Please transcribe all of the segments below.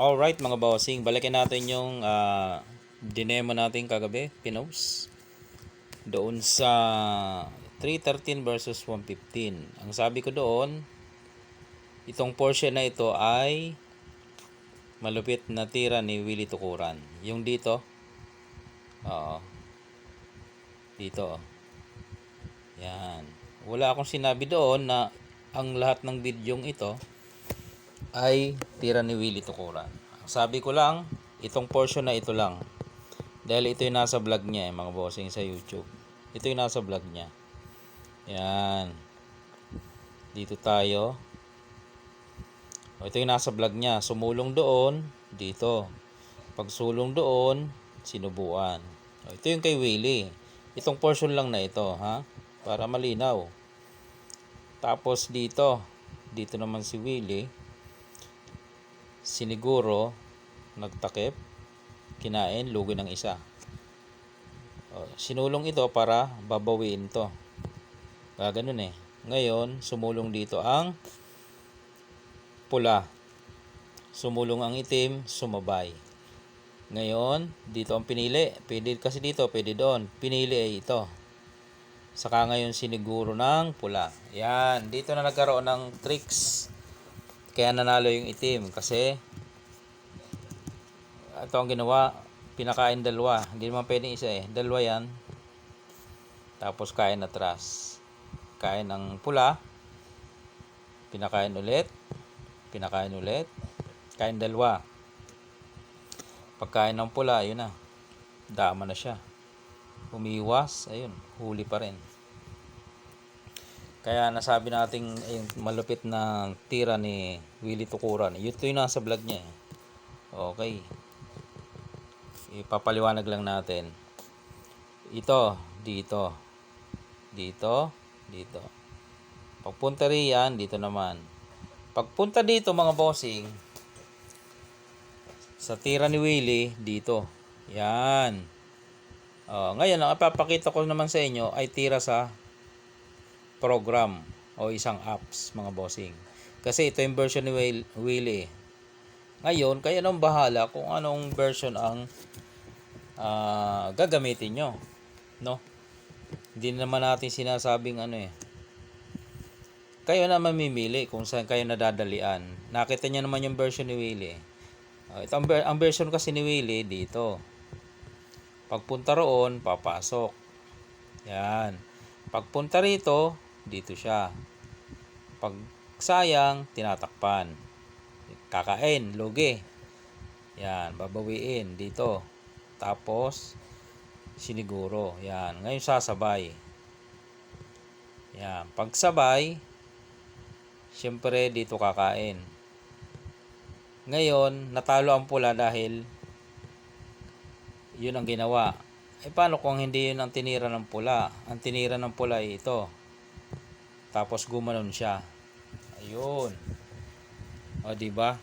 Alright mga bossing, balikan natin yung ah, dinemo natin kagabi, pinos. Doon sa 313 versus 115. Ang sabi ko doon, itong portion na ito ay malupit na tira ni Willie Tukuran. Yung dito, oo, dito, oh. yan. Wala akong sinabi doon na ang lahat ng bidyong ito ay tira ni Willie Tukuran. Sabi ko lang, itong portion na ito lang. Dahil ito yung nasa vlog niya eh, mga bossing sa YouTube. Ito yung nasa vlog niya. Yan. Dito tayo. O, ito yung nasa vlog niya. Sumulong doon, dito. Pag sulong doon, sinubuan. O, ito yung kay Willie. Itong portion lang na ito, ha? Para malinaw. Tapos dito, dito naman si Willie siniguro nagtakip kinain lugi ng isa. O, sinulong ito para babawiin to. Kaya ganun eh. Ngayon sumulong dito ang pula. Sumulong ang itim sumabay. Ngayon dito ang pinili. Pwede kasi dito pwede doon. Pinili ay ito. Saka ngayon siniguro ng pula. Yan dito na nagkaroon ng tricks kaya nanalo yung itim kasi ito ang ginawa pinakain dalawa. Hindi naman pwedeng isa eh. Dalawa yan. Tapos kain atras. Kain ng pula. Pinakain ulit. Pinakain ulit. Kain dalawa. Pagkain ng pula yun na. Dama na siya. Umiwas. Ayun. Huli pa rin kaya nasabi nating ayun, malupit na tira ni Willie Tukuran. Ito yung nasa vlog niya. eh. Okay. Ipapaliwanag lang natin. Ito, dito. Dito, dito. Pagpunta riyan, dito naman. Pagpunta dito mga bossing, sa tira ni Willie, dito. Yan. Oh, ngayon, ang ipapakita ko naman sa inyo ay tira sa program o isang apps mga bossing. Kasi ito yung version ni Will- Willie. Ngayon, kayo nang bahala kung anong version ang ah, gagamitin nyo. No? Hindi naman natin sinasabing ano eh. Kayo na mamimili kung saan kayo nadadalian. Nakita niyo naman yung version ni Willie. Ah, ito ang, ang version kasi ni Willie dito. Pagpunta roon, papasok. Yan. Pagpunta rito, dito siya. Pag sayang, tinatakpan. Kakain, lugi. Yan, babawiin dito. Tapos, siniguro. Yan, ngayon sasabay. Yan, pagsabay, syempre dito kakain. Ngayon, natalo ang pula dahil yun ang ginawa. Eh paano kung hindi yun ang tinira ng pula? Ang tinira ng pula ay ito. Tapos gumanon siya. Ayun. O di ba?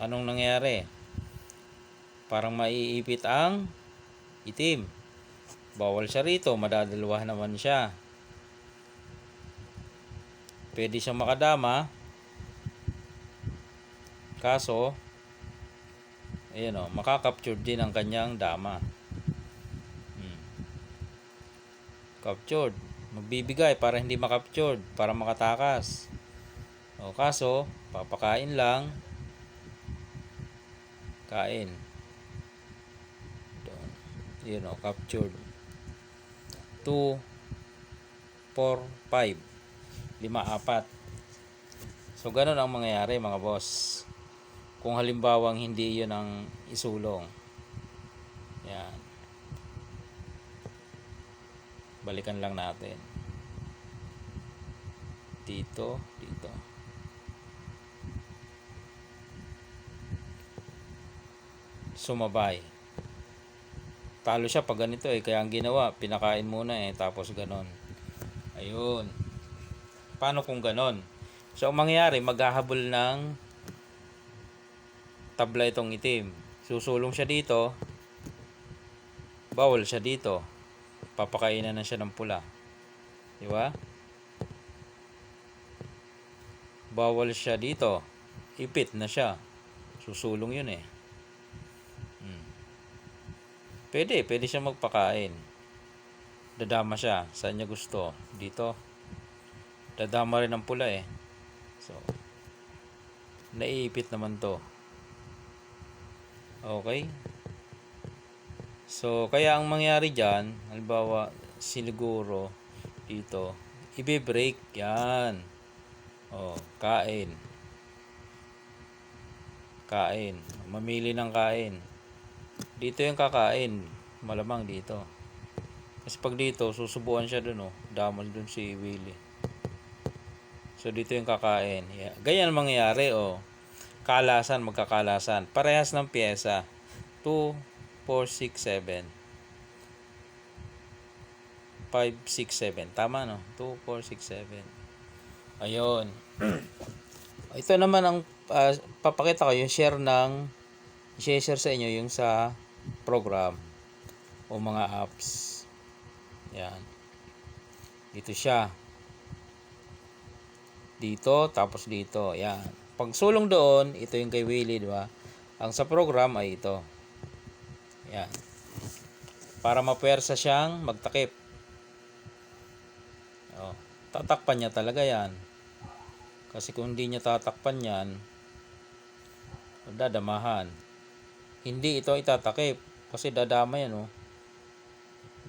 Anong nangyari? Parang maiipit ang itim. Bawal siya rito, madadalawa naman siya. Pwede siyang makadama. Kaso, ayan o, makakapture din ang kanyang dama. Hmm. Captured. Magbibigay para hindi makaptured, para makatakas. O kaso, papakain lang. Kain. Doon. Yun o, captured. 2, 4, 5. 5, 4. So, ganun ang mangyayari mga boss. Kung halimbawang hindi yun ang isulong. Yan. Balikan lang natin. Dito, dito. Sumabay. Talo siya pag ganito eh. Kaya ang ginawa, pinakain muna eh. Tapos ganon. Ayun. Paano kung ganon? So, ang mangyayari, maghahabol ng tabla itong itim. Susulong siya dito. Bawal siya dito. Papakainan na siya ng pula. Di ba? Bawal siya dito. Ipit na siya. Susulong yun eh. Hmm. Pwede, pwede siya magpakain. Dadama siya. Saan niya gusto? Dito. Dadama rin ang pula eh. So, naiipit naman to. Okay. So, kaya ang mangyari dyan, halimbawa, siniguro dito, ibe-break yan. Oh, kain. Kain. Mamili ng kain. Dito yung kakain. Malamang dito. Kasi pag dito, susubuan siya dun, oh. Damal dun si Willie. So, dito yung kakain. Yeah. Ganyan ang mangyayari, oh. Kalasan, magkakalasan. Parehas ng pyesa. 2, 4, 6, 7. 5, 6, 7. Tama, no? 2, 4, 6, 7. Ayun. Ito naman ang ah, papakita ko yung share ng i-share sa inyo yung sa program o mga apps. Yan. Dito siya. Dito, tapos dito. Yan. Pag sulong doon, ito yung kay Willie, di ba? Ang sa program ay ito. Yan. Para mapuwersa siyang magtakip. Oh, tatakpan niya talaga yan. Kasi kung hindi niya tatakpan yan, dadamahan. Hindi ito itatakip. Kasi dadama yan, oh.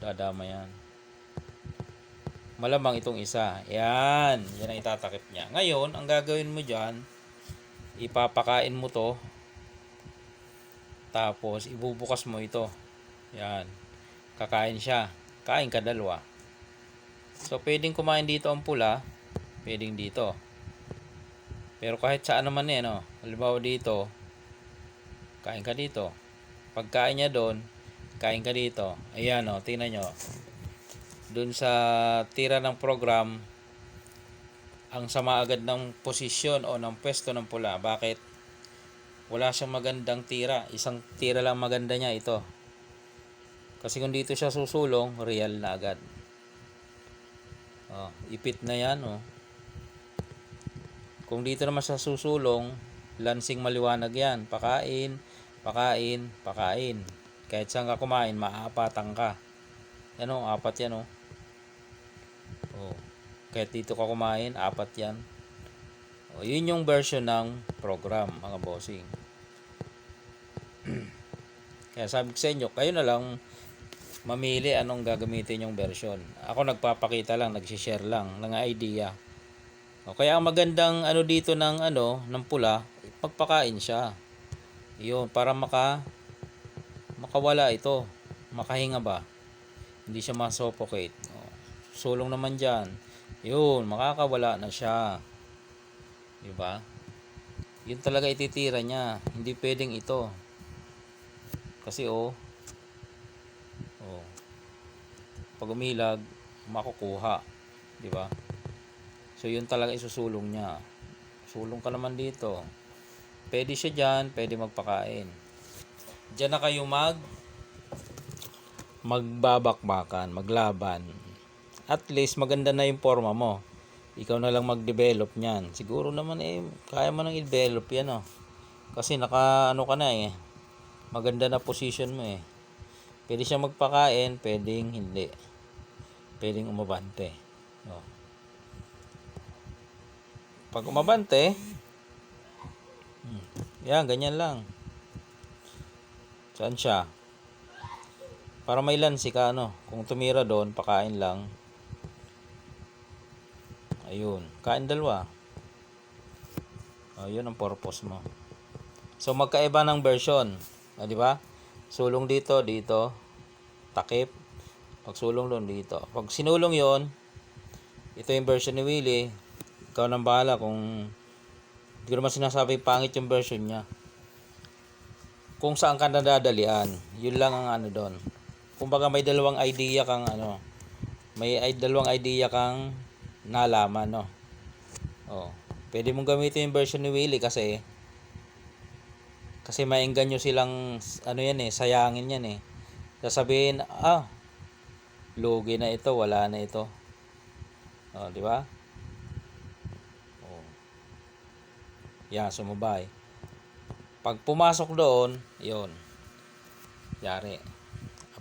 Dadama yan. Malamang itong isa. Yan. Yan ang itatakip niya. Ngayon, ang gagawin mo dyan, ipapakain mo to. Tapos, ibubukas mo ito. Yan. Kakain siya. Kain ka dalawa. So, pwedeng kumain dito ang pula. Pwedeng dito. Pero kahit saan naman eh, no? Halimbawa dito, kain ka dito. Pagkain niya doon, kain ka dito. Ayan, o, tingnan nyo. Doon sa tira ng program, ang sama agad ng posisyon o ng pwesto ng pula. Bakit? Wala siyang magandang tira. Isang tira lang maganda niya ito. Kasi kung dito siya susulong, real na agad. Oh, ipit na yan, oh. Kung dito naman sa susulong, lansing maliwanag yan. Pakain, pakain, pakain. Kahit saan ka kumain, maaapatan ka. Yan o, apat yan o. Oh. Kahit dito ka kumain, apat yan. O, yun yung version ng program, mga bossing. Kaya sabi ko sa inyo, kayo na lang mamili anong gagamitin yung version. Ako nagpapakita lang, nagsishare lang ng idea. O kaya ang magandang ano dito ng ano, ng pula, pagpakain siya. Yun, para maka makawala ito. Makahinga ba? Hindi siya ma-suffocate. O, sulong naman diyan. Yun, makakawala na siya. 'Di ba? Yun talaga ititira niya. Hindi pwedeng ito. Kasi oh, oh. Pag umilag, makukuha, 'di ba? So yun talaga isusulong niya. Sulong ka naman dito. Pwede siya diyan, pwede magpakain. Diyan na kayo mag magbabakbakan, maglaban. At least maganda na yung forma mo. Ikaw na lang mag-develop niyan. Siguro naman eh kaya mo nang i-develop 'yan oh. Kasi naka ano ka na eh. Maganda na position mo eh. Pwede siya magpakain, pwedeng hindi. Pwedeng umabante. Oh. Pag umabante, hmm, yan, ganyan lang. Saan siya? Para may lansi ka, ano? Kung tumira doon, pakain lang. Ayun, kain dalawa. Oh, yun ang purpose mo. So, magkaiba ng version. Ah, di ba? Sulong dito, dito. Takip. Pag sulong doon, dito. Pag sinulong yon ito yung version ni Willie. Ikaw nang bahala kung hindi ko naman sinasabi pangit yung version niya. Kung saan ka nadadalian, yun lang ang ano doon. Kumbaga may dalawang idea kang ano, may ay, dalawang idea kang nalaman, no. Oh, pwede mong gamitin yung version ni Willie kasi kasi maingganyo silang ano yan eh, sayangin yan eh. Sasabihin, ah, lugi na ito, wala na ito. Oh, di ba? Oh. Yan, sumabay. Pag pumasok doon, yun. Yari.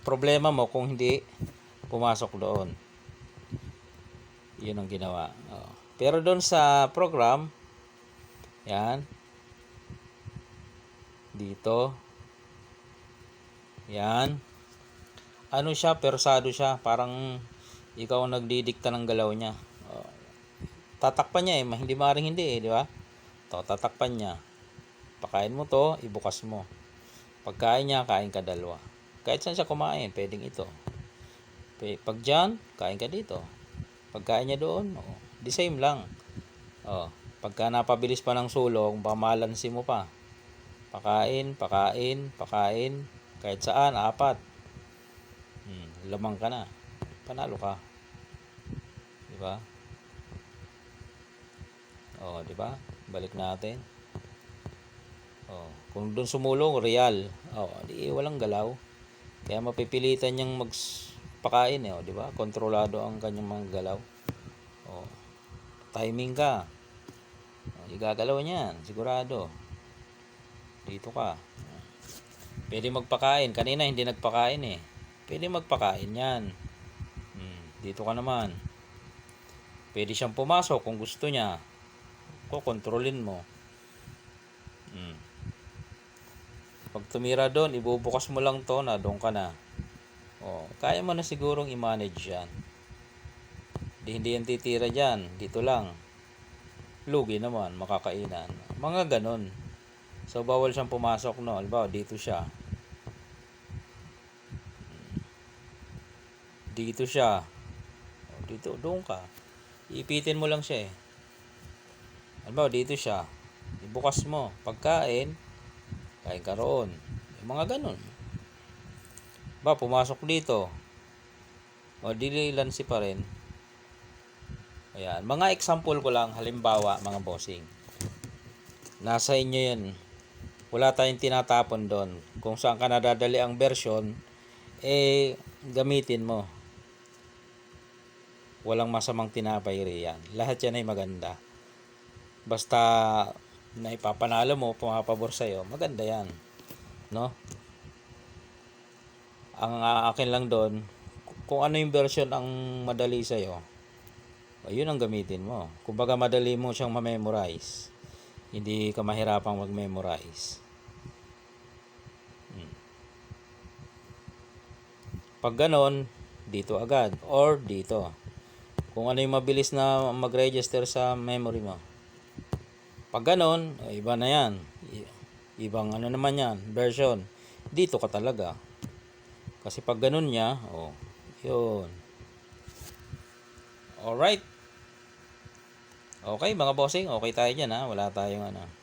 Problema mo kung hindi pumasok doon. Yun ang ginawa. Oo. Pero doon sa program, yan. Dito. Yan. Ano siya, persado siya. Parang ikaw ang nagdidikta ng galaw niya. Oo. Tatakpan niya eh. Hindi maaaring hindi eh, di ba? To, tatakpan niya. Pakain mo to, ibukas mo. Pagkain niya, kain ka dalawa. Kahit saan siya kumain, pwedeng ito. Pag dyan, kain ka dito. Pagkain niya doon, oh, the same lang. Oh, pagka napabilis pa ng sulong, pamalansi mo pa. Pakain, pakain, pakain. Kahit saan, apat. Hmm, lamang ka na. Panalo ka. Di ba? Oh, di ba? Balik natin. Oh, kung doon sumulong, real. Oh, di walang galaw. Kaya mapipilitan niyang magpakain eh, oh, di ba? Kontrolado ang kanyang mga galaw. Oh. Timing ka. Oh, igagalaw niyan, sigurado. Dito ka. Pwede magpakain. Kanina hindi nagpakain eh. Pwede magpakain yan. Hmm, dito ka naman. Pwede siyang pumasok kung gusto niya. Kukontrolin mo. Hmm. Pag tumira doon, ibubukas mo lang to na doon ka na. Oh, kaya mo na sigurong i-manage yan. Di hindi yan titira dyan. Dito lang. Lugi naman, makakainan. Mga ganon. So, bawal siyang pumasok, no? Halimbawa, dito siya. Dito siya. Dito, doon ka. Ipitin mo lang siya eh. Halimbawa, dito siya. Ibukas mo. Pagkain, kain ka roon. Yung mga ganon. Ba, pumasok dito. O, dililansi pa rin. Ayan. Mga example ko lang, halimbawa, mga bossing. Nasa inyo yan. Wala tayong tinatapon doon. Kung saan ka nadadali ang version, eh, gamitin mo. Walang masamang tinapay riyan. Lahat yan ay maganda. Basta na ipapanalo mo, pumapabor sa'yo, maganda yan. No? Ang akin lang doon, kung ano yung version ang madali sa'yo, ayun ang gamitin mo. Kumbaga madali mo siyang ma-memorize. Hindi ka mahirapang mag-memorize. Hmm. Pag ganon, dito agad. Or dito. Kung ano yung mabilis na mag-register sa memory mo. Pag ganon, eh, iba na yan. Ibang ano naman yan, version. Dito ka talaga. Kasi pag ganon niya, oh, yun. Alright. Okay, mga bossing, okay tayo dyan ha. Wala tayong ano.